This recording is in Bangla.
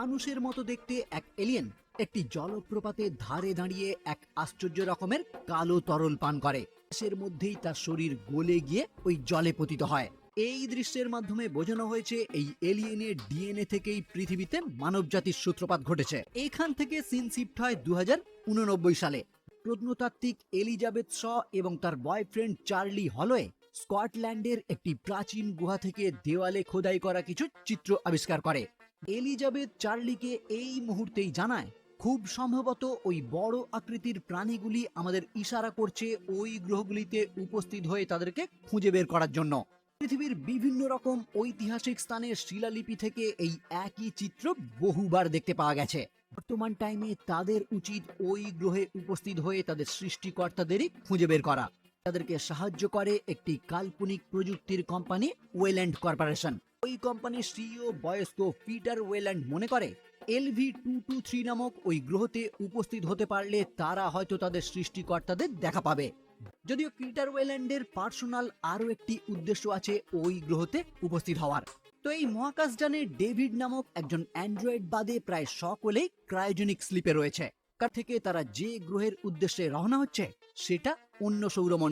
মানুষের মতো দেখতে এক এলিয়েন একটি জলপ্রপাতের ধারে দাঁড়িয়ে এক আশ্চর্য রকমের কালো তরল পান করে। সের মধ্যেই তার শরীর গলে গিয়ে ওই জলে পতিত হয়। এই দৃশ্যের মাধ্যমে বোঝানো হয়েছে এই এলিয়েনের ডিএনএ থেকেই পৃথিবীতে মানবজাতির সূত্রপাত ঘটেছে। এখান থেকে সিন শিফট হয় দু হাজার উন নব্বই সালে। প্রত্নতাত্ত্বিক এলিজাবেথ শ এবং তার বয়ফ্রেন্ড চার্লি হলওয়ে স্কটল্যান্ডের একটি প্রাচীন গুহা থেকে দেওয়ালে খোদাই করা কিছু চিত্র আবিষ্কার করে। এলিজাবেথ চার্লিকে এই মুহূর্তেই জানায়, খুব সম্ভবত ওই বড় আকৃতির প্রাণীগুলি আমাদের ইশারা করছে ওই গ্রহগুলিতে উপস্থিত হয়ে তাদেরকে খুঁজে বের করার জন্য। পৃথিবীর বিভিন্ন রকম ঐতিহাসিক স্থানের শিলালিপি থেকে এই একই চিত্র বহুবার দেখতে পাওয়া গেছে। বর্তমান টাইমে তাদের উচিত ওই গ্রহে উপস্থিত হয়ে তাদের সৃষ্টিকর্তাদেরই খুঁজে বের করা। তাদেরকে সাহায্য করে একটি কাল্পনিক প্রযুক্তির কোম্পানি ওয়েল্যান্ড কর্পোরেশন। ওই কোম্পানির সিইও বয়স্ক পিটার ওয়েল্যান্ড মনে করে? এলভি টু টু থ্রি নামক ওই গ্রহতে উপস্থিত হতে পারলে তারা হয়তো তাদের সৃষ্টিকর্তাদের দেখা পাবে। যদিও পিটার ওয়েল্যান্ডের পার্সোনাল আরও একটি উদ্দেশ্য আছে ওই গ্রহতে উপস্থিত হওয়ার। তো এই মহাকাশযানে ডেভিড নামক একজন অ্যান্ড্রয়েড বাদে প্রায় সকলেই ক্রায়োজেনিক স্লিপে রয়েছে। কার থেকে তারা যে গ্রহের উদ্দেশ্যে রওনা হচ্ছে, সেটা অন্য সৌরমণ্ডল